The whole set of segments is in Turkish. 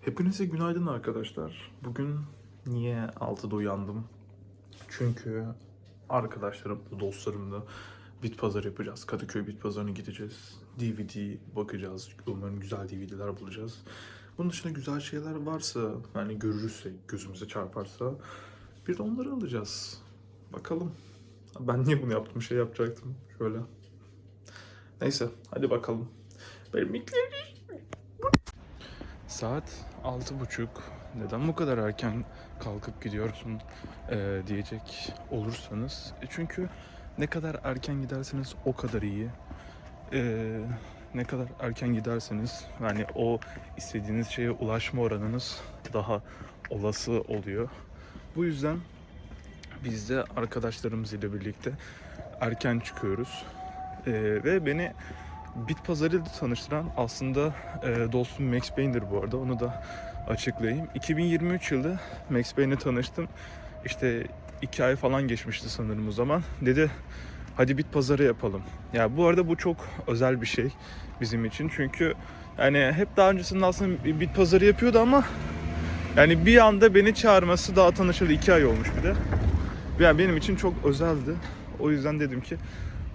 Hepinize günaydın arkadaşlar. Bugün niye 6'da uyandım? Çünkü arkadaşlarım, dostlarımla bit pazarı yapacağız. Kadıköy bit pazarına gideceğiz. DVD bakacağız. Umarım güzel DVD'ler bulacağız. Bunun dışında güzel şeyler varsa, yani görürsek, gözümüze çarparsa bir de onları alacağız. Bakalım. Ben niye bunu yaptım? Şey yapacaktım. Şöyle. Neyse, hadi bakalım. Benim mikleri Saat altı buçuk. Neden bu kadar erken kalkıp gidiyorsun eee, diyecek olursanız. E çünkü ne kadar erken giderseniz o kadar iyi. Eee, ne kadar erken giderseniz yani o istediğiniz şeye ulaşma oranınız daha olası oluyor. Bu yüzden biz de arkadaşlarımız ile birlikte erken çıkıyoruz. Eee, ve beni Bit pazarıyla tanıştıran aslında e, dostum Max Payne'dir bu arada. Onu da açıklayayım. 2023 yılı Max Payne'le tanıştım. İşte iki ay falan geçmişti sanırım o zaman. Dedi hadi bit pazarı yapalım. Ya bu arada bu çok özel bir şey bizim için. Çünkü yani hep daha öncesinde aslında bit pazarı yapıyordu ama yani bir anda beni çağırması daha tanışalı iki ay olmuş bir de. Yani benim için çok özeldi. O yüzden dedim ki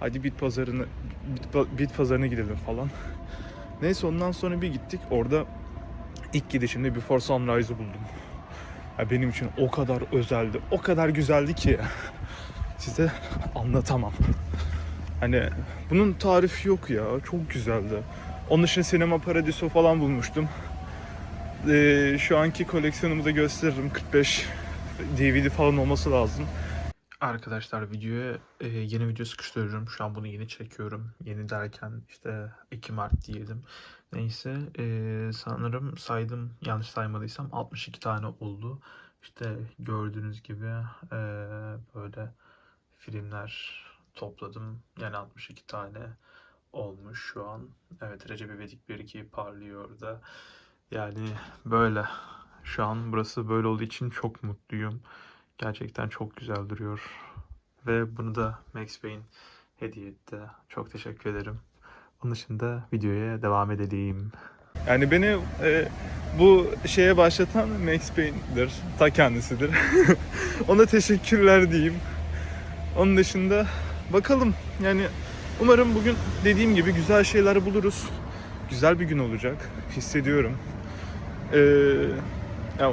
hadi bit pazarını bit, bit pazarına gidelim falan. Neyse ondan sonra bir gittik. Orada ilk gidişimde Before Sunrise'ı buldum. Ya benim için o kadar özeldi, o kadar güzeldi ki size anlatamam. Hani bunun tarifi yok ya. Çok güzeldi. Onun dışında Sinema Paradiso falan bulmuştum. Ee, şu anki koleksiyonumu da gösteririm. 45 DVD falan olması lazım. Arkadaşlar videoya e, yeni video sıkıştırıyorum. Şu an bunu yeni çekiyorum. Yeni derken işte 2 Mart diyelim. Neyse e, sanırım saydım yanlış saymadıysam 62 tane oldu. İşte gördüğünüz gibi e, böyle filmler topladım. Yani 62 tane olmuş şu an. Evet Recep İvedik 1-2 parlıyor orada. Yani böyle. Şu an burası böyle olduğu için çok mutluyum. Gerçekten çok güzel duruyor. Ve bunu da Max Payne hediye etti. Çok teşekkür ederim. Onun dışında videoya devam edelim. Yani beni e, bu şeye başlatan Max Payne'dir. Ta kendisidir. Ona teşekkürler diyeyim. Onun dışında bakalım yani umarım bugün dediğim gibi güzel şeyler buluruz. Güzel bir gün olacak. Hissediyorum. Ee, ya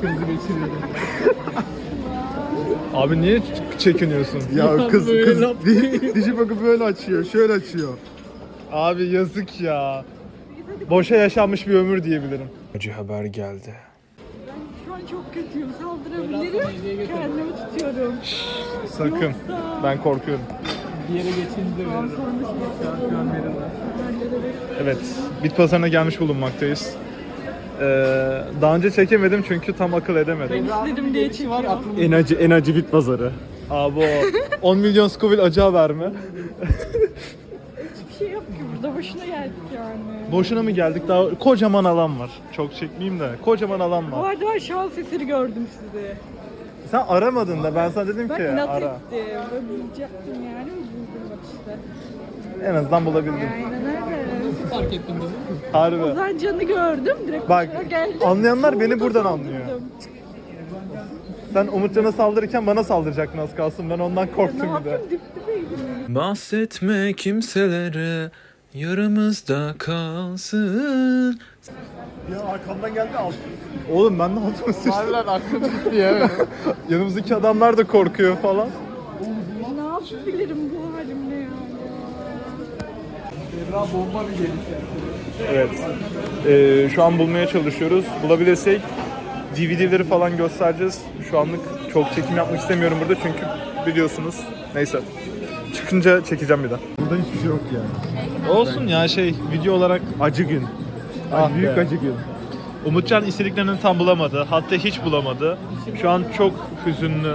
krizi geçiriyordum. Abi niye çekiniyorsun? Ya kız böyle kız laf di- Digibug'u böyle açıyor, şöyle açıyor. Abi yazık ya. Boşa yaşanmış bir ömür diyebilirim. Acı haber geldi. Ben şu an çok kötüyüm. Saldırabilirim. Kendimi tutuyorum. Sakın. Yoksa- Ben korkuyorum. Bir yere geçince veririm. Şu an, verirler. Evet. Bit pazarına gelmiş bulunmaktayız. Ee, daha önce çekemedim çünkü tam akıl edemedim. İstedim diye aklımda. En acı en acı bit pazarı. Abi o 10 milyon Scoville acı haber mi? Hiçbir şey yok ki burada. Boşuna geldik yani. Boşuna mı geldik? Daha kocaman alan var. Çok çekmeyeyim de. Kocaman alan Bu var. arada ben şans eseri gördüm sizi. Sen aramadın da ben sana dedim Ben ki inat ara. ettim. Böyle bulacaktım yani. Buldum bak işte. En azından bulabildim. Aynen öyle. Fark değil mi? Harbi. Ozan Can'ı gördüm. Direkt Bak, koşarak geldim. anlayanlar beni buradan saldırdım. anlıyor. Sen Umutcan'a saldırırken bana saldıracaktın az kalsın. Ben ondan Ne korktum bir de. yapayım dip dibeydim. Bahsetme kimselere yaramızda kalsın. Ya arkamdan geldi al. Oğlum ben de altıma sıçtım. Harbiden aklım gitti ya. Yanımızdaki adamlar da korkuyor falan. Ne yapabilirim bu halimle yani? Berra bomba bir geliş Evet. Ee, şu an bulmaya çalışıyoruz. Bulabilirsek DVD'leri falan göstereceğiz. Şu anlık çok çekim yapmak istemiyorum burada çünkü biliyorsunuz. Neyse. Çıkınca çekeceğim bir daha. Burada hiçbir şey yok yani. Olsun ya şey video olarak Acı gün. Ah büyük be. acı gün. Umutcan istediklerini tam bulamadı. Hatta hiç bulamadı. Şu an çok hüzünlü.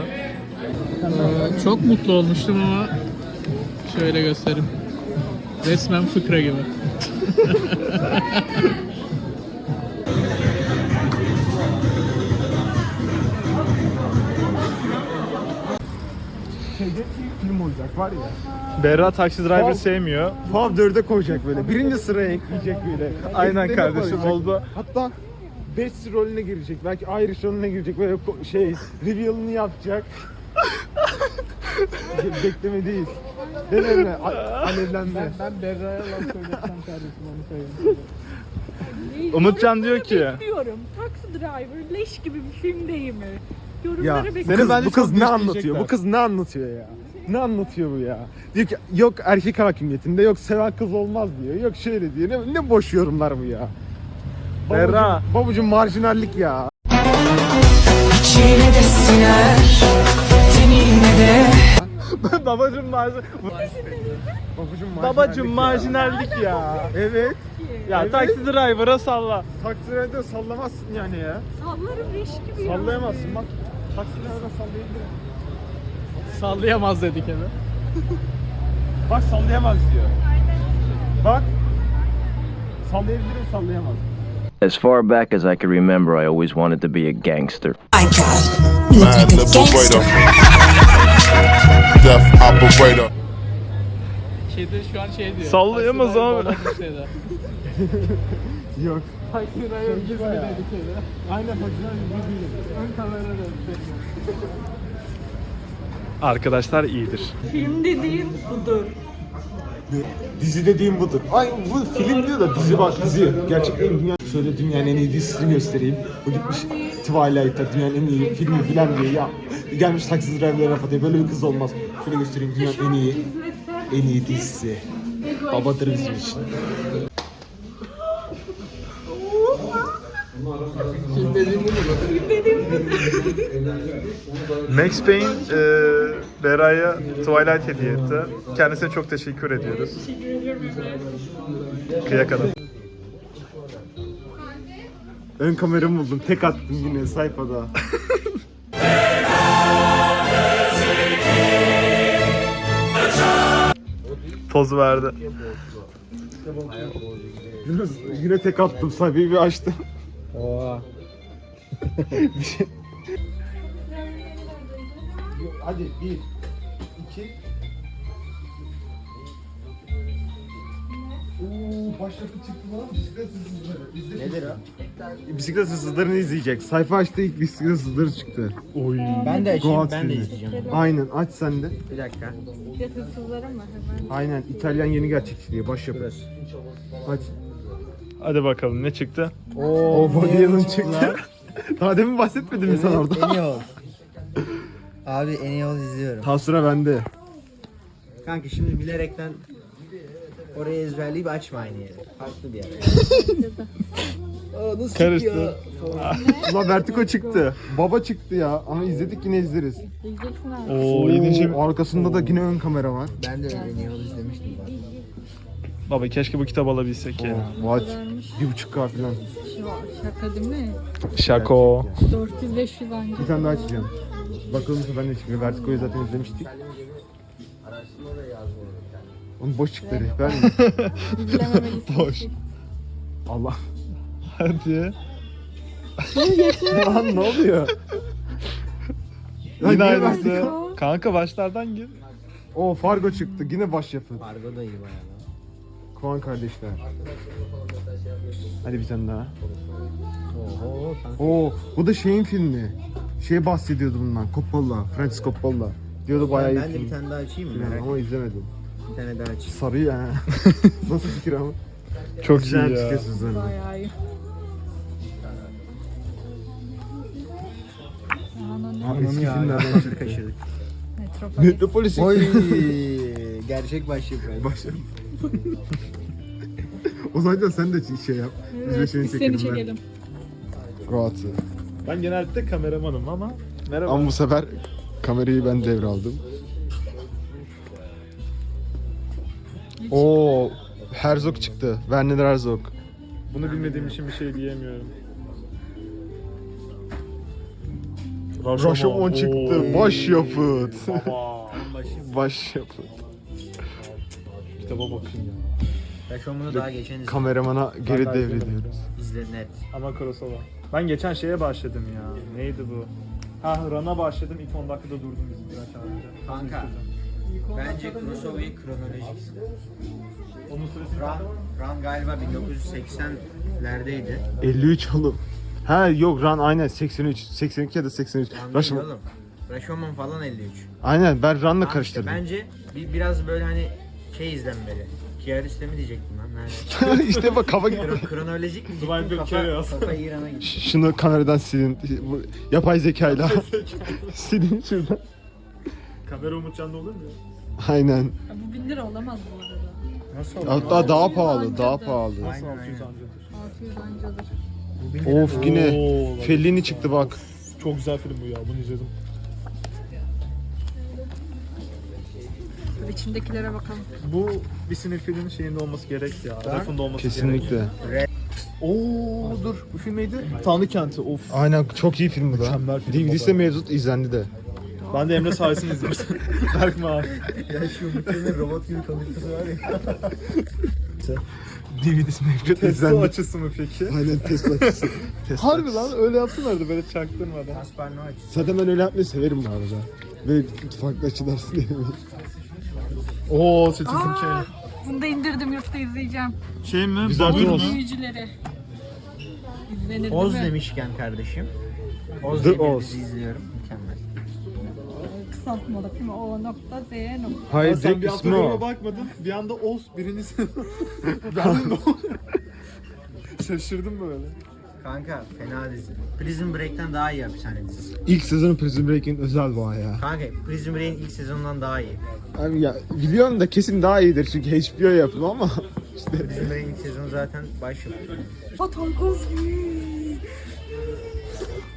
Ee, Çok mutlu olmuştum ama şöyle göstereyim. Resmen fıkra gibi. Şeyde film olacak var ya. Berra Taxi Driver Fav- sevmiyor. Fav 4'e koyacak böyle. Birinci sıraya ekleyecek böyle. Aynen kardeşim, koyacak. oldu. Hatta Best rolüne girecek. Belki Irish rolüne girecek. Böyle ko- şey reveal'ını yapacak. Be- Bekleme değil. Deneme. a- Alevlenme. Ben Berra'ya laf söylesem kardeşim onu söyleyeyim. Umutcan diyor ki Bekliyorum. Taxi Driver leş gibi bir film Ya bu bekliyorum. kız, bence bu kız çok ne anlatıyor? Bu kız ne anlatıyor ya? Ne anlatıyor bu ya? Diyor ki yok erkek hakimiyetinde yok seven kız olmaz diyor. Yok şöyle diyor. Ne, ne boş yorumlar bu ya? Berra. Babucum, babucum marjinallik ya. İçine de siner Tenine de babacım marjinal babacım ya. marjinallik ya. Evet. Ya Evet. Taxi Driver'a salla. Taksirayda sallamazsın yani ya. Sallarım leş gibi ya. Sallayamazsın bak. Taksirayda sallayabilirim. Sallayamaz dedik eve. Bak sallayamaz diyor. Bak. Sallayabilirim sallayamaz. As far back as I can remember, I always wanted to be a gangster. My God Look like a gangster Death operator. Şeyde şu an şey diyor. Sallayamaz abi. bana bir şeyde. Yok. Gizli. Aynen. Ön kamerada Arkadaşlar iyidir. Film dediğin budur. Dizi dediğim budur. Ay bu film diyor da dizi bak dizi. Gerçekten dünya şöyle dünyanın en iyi dizisini göstereyim. Bu gitmiş Twilight'a dünyanın en iyi filmi filan diyor ya. Gelmiş taksi driver'lara laf atıyor. Böyle bir kız olmaz. Şöyle göstereyim dünyanın en iyi en iyi dizisi. Babadır bizim için. Max Payne e, Berra'ya Twilight hediye etti. Kendisine çok teşekkür ediyoruz. Kıyak adam. Ön kameramı buldum. Tek attım yine sayfada. Poz verdi. Yunus yine tek attım sayfayı bir açtım. bir şey. Hadi bir, iki. Oo başlıklı çıktı lan bisiklet hırsızları. Nedir o? Bisiklet hırsızlarını izleyecek. Sayfa açtı ilk bisiklet hırsızları çıktı. Oy. Ben de açayım, Goat ben de filmi. izleyeceğim. Aynen aç sen de. Bir dakika. Yatırsızlara mı hemen? Aynen İtalyan yeni gerçekçi diye başyapıt. Aç. Hadi bakalım ne çıktı? O Body Allen çıktı. Daha demin bahsetmedin mi sen orada? En iyi ol. Abi en iyi ol izliyorum. Ta sıra bende. Kanka şimdi bilerekten orayı ezberleyip açma aynı yeri. Farklı bir yer. Aa, nasıl Karıştı. çıkıyor? Ulan Vertigo çıktı. Baba çıktı ya ama izledik yine izleriz. Diyeceksin abi. Oo, yedinci. Arkasında da yine ön kamera var. Ben de en iyi ol izlemiştim zaten. Baba keşke bu kitabı alabilsek ya. Watch. Bir buçuk K falan. Şaka değil mi? Şako. 400-500 anca. Bir tane daha açacağım. Bakalım ben de çıkıyor. Vertigo'yu zaten izlemiştik. Onun boş çıktı rehber mi? Boş. Allah. Hadi. Lan ne oluyor? Lan Yine aynısı. Kanka başlardan gir. Oo Fargo çıktı. Yine başyapıt. Argo da iyi bayağı. lan. Kovan kardeşler. Hadi bir tane daha. Oho kanka. Oo bu da şeyin filmi. Şey bahsediyordu bundan. Coppola. Francis Coppola. Diyordu bayağı iyi Ben de film. bir tane daha açayım mı? Merak Ama izlemedim. Bir tane daha açayım. Sarıyor ha. Nasıl fikir ama? Çok iyi Güzel ya. bisiklet hızlarını. Bayağı iyi. Eski filmlerden çıktı. Kaçırdık. metropolis. Metropolis. Oy gerçek başlık. Başlayalım. o zaman sen de şey yap. Biz de Evet, seni biz çekelim. seni ben. çekelim. Rahatı. Ben genellikle kameramanım ama merhaba. Ama bu sefer kamerayı ben devraldım. Oo Herzog çıktı. Werner Herzog. Bunu bilmediğim için bir şey diyemiyorum. Rashomon çıktı. Başyapıt. Baba. Başyapıt. Kitaba bakın ya. Rashomonu daha geçen izledim. Kameramana geri Ben de devrediyoruz. İzle net. Ama Kurosawa. Ben geçen şeye başladım ya. Neydi bu? Ha Run'a başladım. İlk 10 dakikada durdum bizim önce. Kanka. Bence Kurosawa'yı kronolojik izle. Onun süresi Ran, Ran galiba 1980'lerdeydi. 53 oğlum. Ha yok Ran aynen 83. 82 ya da 83. Ran değil Rashomon. oğlum. Rashomon falan 53. Aynen ben Ran'la Abi işte karıştırdım. bence bir, biraz böyle hani şey izlenmeli. Kiariste mi diyecektim lan? Nerede? işte bak kafa gitti. Kro- kronolojik mi? Dwight Kafa, Kiarist. kafa İran'a gitti. Ş- Şunu kameradan silin. Bu yapay zekayla. silin şuradan. Kamera Umutcan'da olur mu? ya? Aynen. Ya bu 1000 lira olamaz bu arada. Nasıl Hatta daha pahalı, daha pahalı. Nasıl Aynen, 600 aynen. ancadır? 600 ancadır. Of yine Oo. Fellini çıktı bak. Çok güzel film bu ya. Bunu izledim. Dur içindekilere bakalım. Bu bir sinir filmin şeyinde olması gerek ya. Ben- Rafında olması Kesinlikle. gerek. Oo dur. Bu film neydi? Tanrı Kenti. Of. Aynen çok iyi film bu da. Mükemmel film DVD'si de baba. mevcut izlendi de. Ben de Emre sayesinde izlemiştim. Berk abi. Ya şu mükemmel robot gibi konuşması var ya. DVD'si mevcut izlendi. açısı mı peki? Aynen Tesla açısı. Tesla Harbi açısı. lan öyle yapsınlardı böyle çaktırmadan. Kasparno açısı. Zaten ben öyle yapmayı severim bu arada. Böyle farklı açılar denemeyi. Oo Citizen Aa, Kane. bunu da indirdim yurtta izleyeceğim. Şey mi? Güzel Babur mu? Büyücüleri. İzlenir Oz mi? demişken kardeşim. Oz The diye bir Oz. dizi izliyorum. Değil mi? O nokta Z nokta. Hayır Ya sen direkt bir ismi anda o. bakmadın. Bir anda Oz birincisi. ben de Şaşırdım böyle. Kanka fena dizi. Prison Break'ten daha iyi hapishane dizisi. İlk sezonu Prison Break'in özel bu ya. Kanka Prison Break'in ilk sezonundan daha iyi. Abi ya biliyorum da kesin daha iyidir çünkü HBO yapımı ama işte Prison Break'in ilk sezonu zaten başyapıt. Atom kız.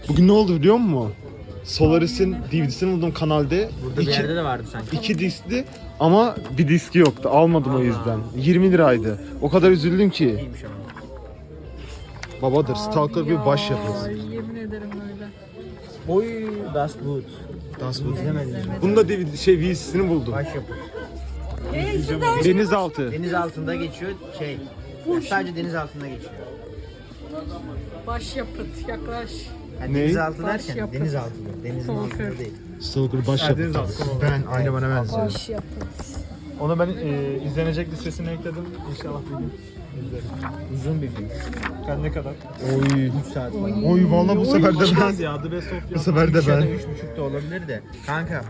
bugün ne oldu biliyor musun? Solaris'in DVD'sini buldum kanalda. Burada bir İki, yerde de vardı sanki. iki diskli ama bir diski yoktu. Almadım o yüzden. 20 liraydı. O kadar üzüldüm ki. İyiymiş ama. Babadır. Stalker bir baş yapıyorsun. Ay, Yemin ederim öyle. Oy Das Boot. Das bu. İzlemedim. Bunu da DVD, şey VC'sini buldum. Başyapıt. Deniz altı. Deniz altında geçiyor şey. sadece deniz altında geçiyor. Başyapıt yaklaş. Yani Ne? deniz altı derken Başyapıt. deniz altında. Denizin Stalker. altında değil. Stalker baş Ha, Deniz yapıyorsun. altı, Ben aynı bana benziyor. Başyapıt. Onu ben e, izlenecek listesine ekledim. İnşallah bir gün izlerim. Uzun bir film. Ben ne kadar? Oy. 3 saat falan. Oy valla bu sefer de ben. Ya. The Best of Bu sefer de ben. üç buçuk da olabilir de. Kanka.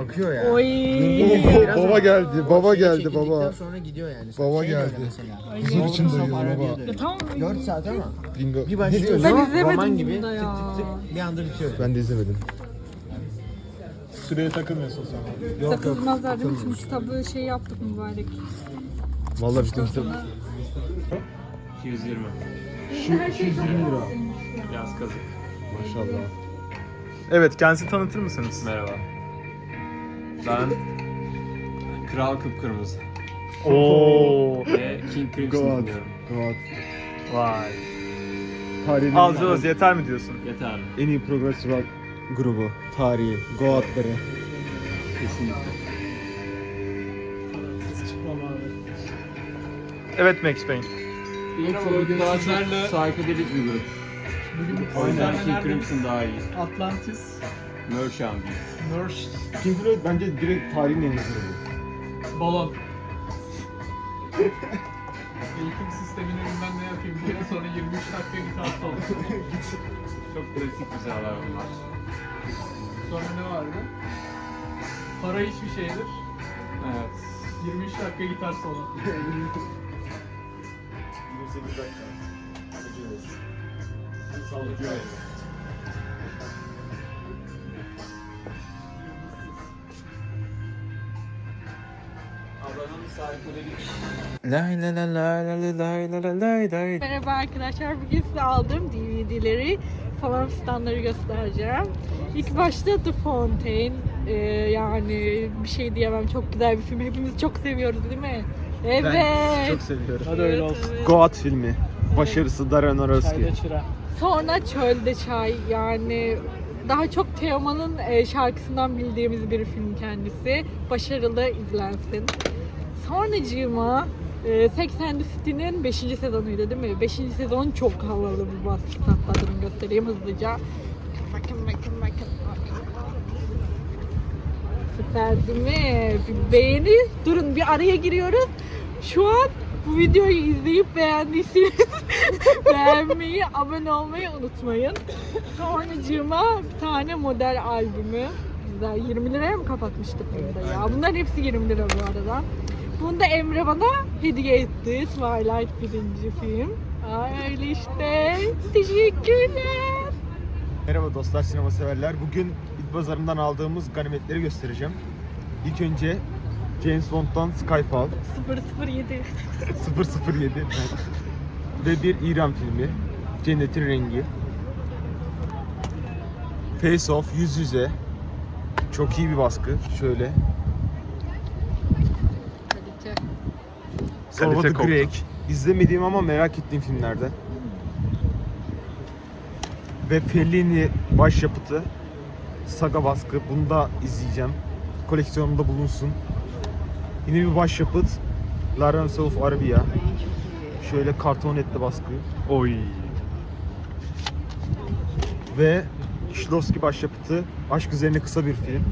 Akıyor ya. Oy. Biraz baba geldi, baba şey geldi, baba. sonra gidiyor yani. Baba Şey geldi. Huzur için Sonra duyuyorum arabaya baba. Tamam. 4 saat ama. Bingo. Bir Ne başlıyor. diyorsun? Ben izlemedim roman bunu gibi da tık ya. tık tık bir anda bitiyor. Ben de izlemedim. Süreye takılmıyorsun sen. Takılmazlar değil mi? Çünkü kitabı şey yaptık mübarek. Vallahi bizim kitap. 220. Şu 220 lira. Yaz kazık. Maşallah. Evet kendinizi tanıtır mısınız? Merhaba. Ben Kral Kıpkırmızı Oo. ve King Crimson God. dinliyorum. God. Vay. Tarihin öz yeter mi diyorsun? Yeterli. en iyi progressive rock grubu. Tarihi. Goatları. Kesinlikle. Evet Max Payne. Pink Floyd daha çok psychedelic bir grup. O yüzden King Crimson daha iyi. Atlantis, Merchant. Nurse, Pink Floyd bence direkt tarihin en iyi grubu. balon. Eğitim sistemini bilmem ne yapayım diye sonra 23 dakika gitar solo. Çok klasik güzeller bunlar. Sonra ne vardı? Para hiçbir şeydir. Evet. 23 dakika gitar solo. Lay la la la la la lay la la lay lay. Merhaba arkadaşlar. Bugün size aldığım DVD'leri falan fistanları göstereceğim. İlk başta The Fountain. Ee, yani bir şey diyemem. Çok güzel bir film. Hepimiz çok seviyoruz değil mi? Evet. Ben çok seviyorum. Hadi öyle olsun. Evet. Goat filmi. Başarısı Darren Aronofsky. Sonra Çölde Çay yani daha çok Teoman'ın e, şarkısından bildiğimiz bir film kendisi. Başarılı izlensin. Sonracığıma e, Sex and the City'nin 5. sezonuydu değil mi? 5. sezon çok havalı bir baskı durun göstereyim hızlıca. Bakın bakın bakın bakın. Süper değil mi? Bir beğeni. Durun bir araya giriyoruz. Şu an bu videoyu izleyip beğendiyseniz beğenmeyi, abone olmayı unutmayın. Sonracığıma bir tane model albümü. Güzel. 20 liraya mı kapatmıştık bunu da ya? Bunların hepsi 20 lira bu arada. Bunu da Emre bana hediye etti. Twilight birinci film. Aa, öyle işte. Teşekkürler. Merhaba dostlar sinema severler. Bugün bit pazarından aldığımız ganimetleri göstereceğim. İlk önce James Bond'dan Skyfall 007. 007 ve bir İran filmi Cennetin Rengi. Face Off yüz yüze çok iyi bir baskı şöyle. Sonra Kalite. Greg. İzlemediğim ama merak ettiğim filmlerden. Ve Fellini başyapıtı Saga baskı. Bunu da izleyeceğim. Koleksiyonumda bulunsun. Yine bir başyapıt. Lawrence of Arabia. Şöyle karton etli baskı. Oy. Ve Kişlovski başyapıtı. Aşk üzerine kısa bir film.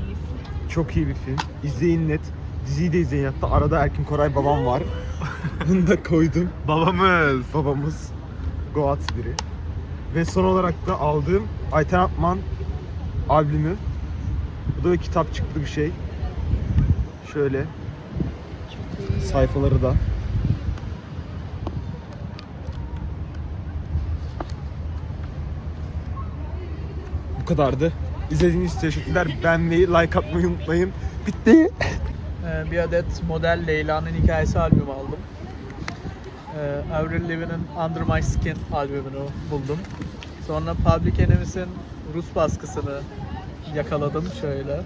Çok iyi bir film. İzleyin net. Diziyi de izleyin hatta. Arada Erkin Koray babam var. Bunu da koydum. Babamız. babamız Goat biri. Ve son olarak da aldığım Ayten Atman albümü. Bu da bir kitap çıktı bir şey. Şöyle. Sayfaları da. Bu kadardı. İzlediğiniz için teşekkürler. Beğenmeyi, like atmayı unutmayın. Bitti. Ee, bir adet model Leyla'nın hikayesi albümü aldım. Ee, Avril Lavigne'in Under My Skin albümünü buldum. Sonra Public Enemy's'in Rus baskısını yakaladım şöyle.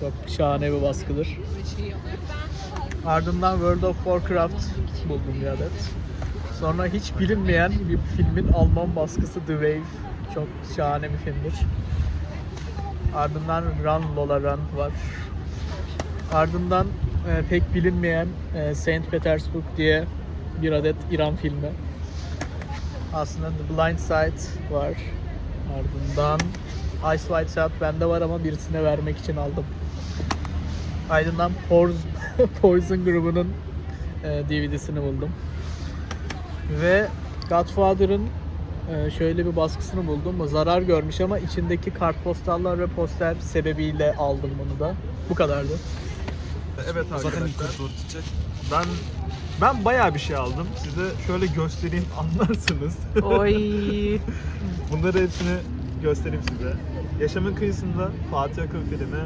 Çok şahane bir baskıdır. Ardından World of Warcraft buldum bir adet. Sonra hiç bilinmeyen bir filmin Alman baskısı The Wave. Çok şahane bir filmdir. Ardından Run Lola Run var. Ardından e, pek bilinmeyen e, Saint Petersburg diye bir adet İran filmi. Aslında The Blind Side var. Ardından Ice White Shot bende var ama birisine vermek için aldım. Ardından Poison, grubunun e, DVD'sini buldum. Ve Godfather'ın e, şöyle bir baskısını buldum. Zarar görmüş ama içindeki kartpostallar ve poster sebebiyle aldım bunu da. Bu kadardı. Evet Zaten arkadaşlar. ilk tutacak. Ben ben bayağı bir şey aldım. Size şöyle göstereyim anlarsınız. Oy. Bunları hepsini göstereyim size. Yaşamın Kıyısında Fatih Akın filmi.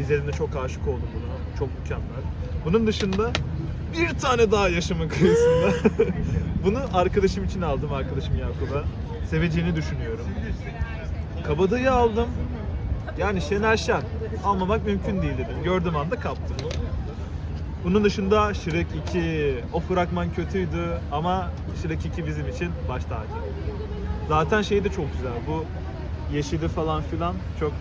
İzlediğimde çok aşık oldum buna. Çok mükemmel. Bunun dışında bir tane daha Yaşamın Kıyısında. Bunu arkadaşım için aldım, arkadaşım Yakup'a. Seveceğini düşünüyorum. Kabadayı aldım. Yani Şener Şen. Almamak mümkün değil dedim. Gördüğüm anda kaptım. Bunun dışında Shrek 2. O fragman kötüydü ama Shrek 2 bizim için baş tacı. Zaten şey de çok güzel. Bu yeşili falan filan çok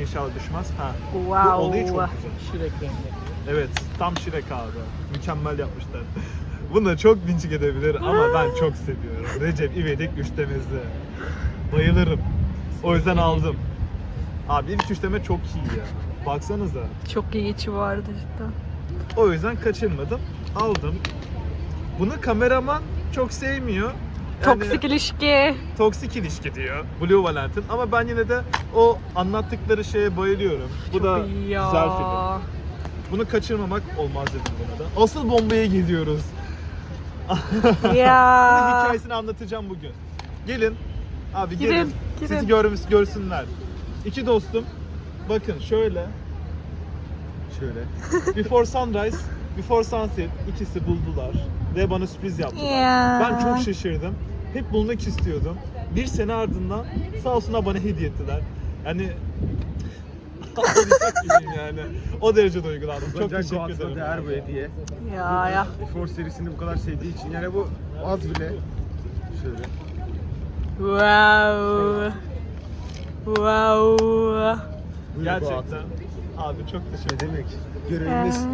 inşallah düşmez. Ha. Wow. Bu olayı çok güzel. Şirek rengi. Evet, tam Shrek abi. Mükemmel yapmışlar. Bunu çok linç edebilir ama ben çok seviyorum. Recep İvedik üçlemesi. Bayılırım. O yüzden aldım. Abi ilk üçleme çok iyi ya. Baksanıza. Çok iyi içi vardı cidden. O yüzden kaçırmadım. Aldım. Bunu kameraman çok sevmiyor. Yani Toksik ilişki. toksik ilişki diyor Blue Valentine ama ben yine de o anlattıkları şeye bayılıyorum. Bu da İyi ya. güzel film. Bunu kaçırmamak olmaz dedim buna da. Asıl bombaya gidiyoruz. Bunun Ya. hikayesini anlatacağım bugün. Gelin. Abi Girin, gelin. girin. Sizi görmüş, görsünler. İki dostum. Bakın şöyle. Şöyle. Before Sunrise, Before Sunset ikisi buldular. Ve bana sürpriz yaptılar. Ya. Ben çok şaşırdım. Hep bulmak istiyordum. Bir sene ardından sağ olsunlar bana hediye ettiler. Yani ağlayacak gibiyim yani. O derece duygulandım. Çok Çok teşekkür ederim. değer bu hediye. Ya ya. Force serisini bu kadar sevdiği için yani bu az bile. Şöyle. Wow. Wow. Buyur Gerçekten. Abi çok teşekkür demek? Görevimiz.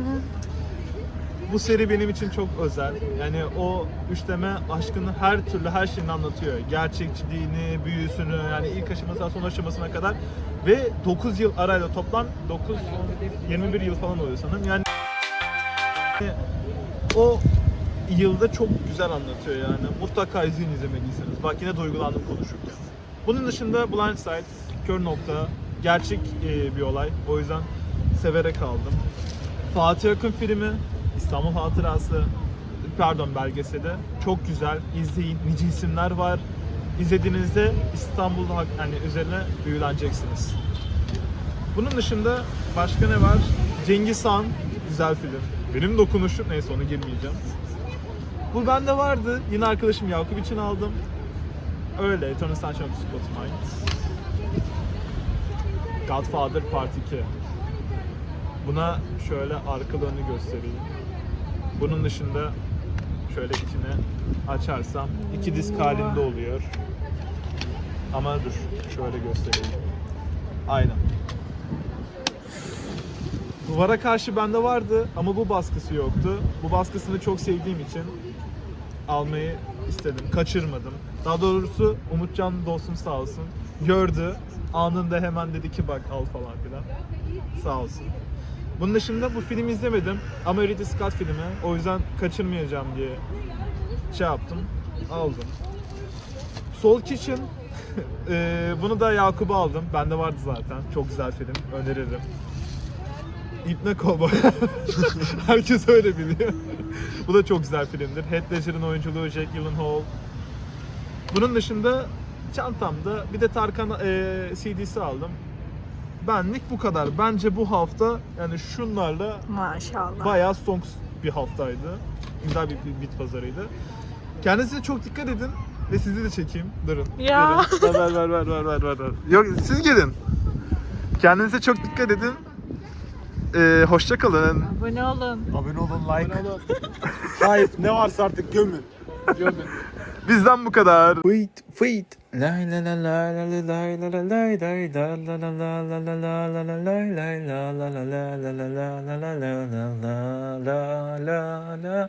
Bu seri benim için çok özel. Yani o üçleme aşkını her türlü her şeyini anlatıyor. Gerçekçiliğini, büyüsünü yani ilk aşamasından son aşamasına kadar ve 9 yıl arayla toplam 9 21 yıl falan oluyor sanırım. Yani o yılda çok güzel anlatıyor yani. Mutlaka izleyin izlemediyseniz. Bak yine duygulandım konuşurken. Bunun dışında Blind Side, Kör Nokta, gerçek e, bir olay. O yüzden severek aldım. Fatih Akın filmi, İstanbul Hatırası, pardon belgeseli. Çok güzel. İzleyin. Nice isimler var. İzlediğinizde İstanbul yani üzerine büyüleneceksiniz. Bunun dışında başka ne var? Cengiz Han, güzel film. Benim dokunuşum, neyse onu girmeyeceğim. Bu bende vardı. Yine arkadaşım Yakup için aldım. Öyle, Eternal Sunshine of Mind. Godfather Part 2. Buna şöyle arkalarını göstereyim. Bunun dışında şöyle içine açarsam iki disk halinde oluyor. Ama dur şöyle göstereyim. Aynen. Duvara karşı bende vardı ama bu baskısı yoktu. Bu baskısını çok sevdiğim için almayı istedim. Kaçırmadım. Daha doğrusu Umutcan dostum sağ olsun. Gördü. Anında hemen dedi ki bak al falan filan. Sağ olsun. Bunun dışında bu filmi izlemedim ama Ridley Scott filmi. O yüzden kaçırmayacağım diye şey yaptım. Aldım. Soul Kitchen. Bunu da Yakup'a aldım. Bende vardı zaten. Çok güzel film. Öneririm. İpne Kovboy. Herkes öyle biliyor. Bu da çok güzel filmdir. Heath Ledger'ın oyunculuğu, Jack Gyllenhaal. Bunun dışında çantamda bir de Tarkan eee CD'si aldım. Benlik bu kadar. Bence bu hafta yani şunlarla Maşallah. bayağı songs bir haftaydı. Güzel bir bir bit pazarıydı. Kendinize çok dikkat edin ve sizi de çekeyim. Durun. Ya. Ver ver ver ver ver ver ver. Yok siz gelin. Kendinize çok dikkat edin. Ee, hoşça kalın. Abone olun. Abone olun, like. Hayır, ne varsa artık gömün. Bizden bu kadar. Wait, wait. Lay la la la la la lay la la lay lay la la la la la la la la la lay lay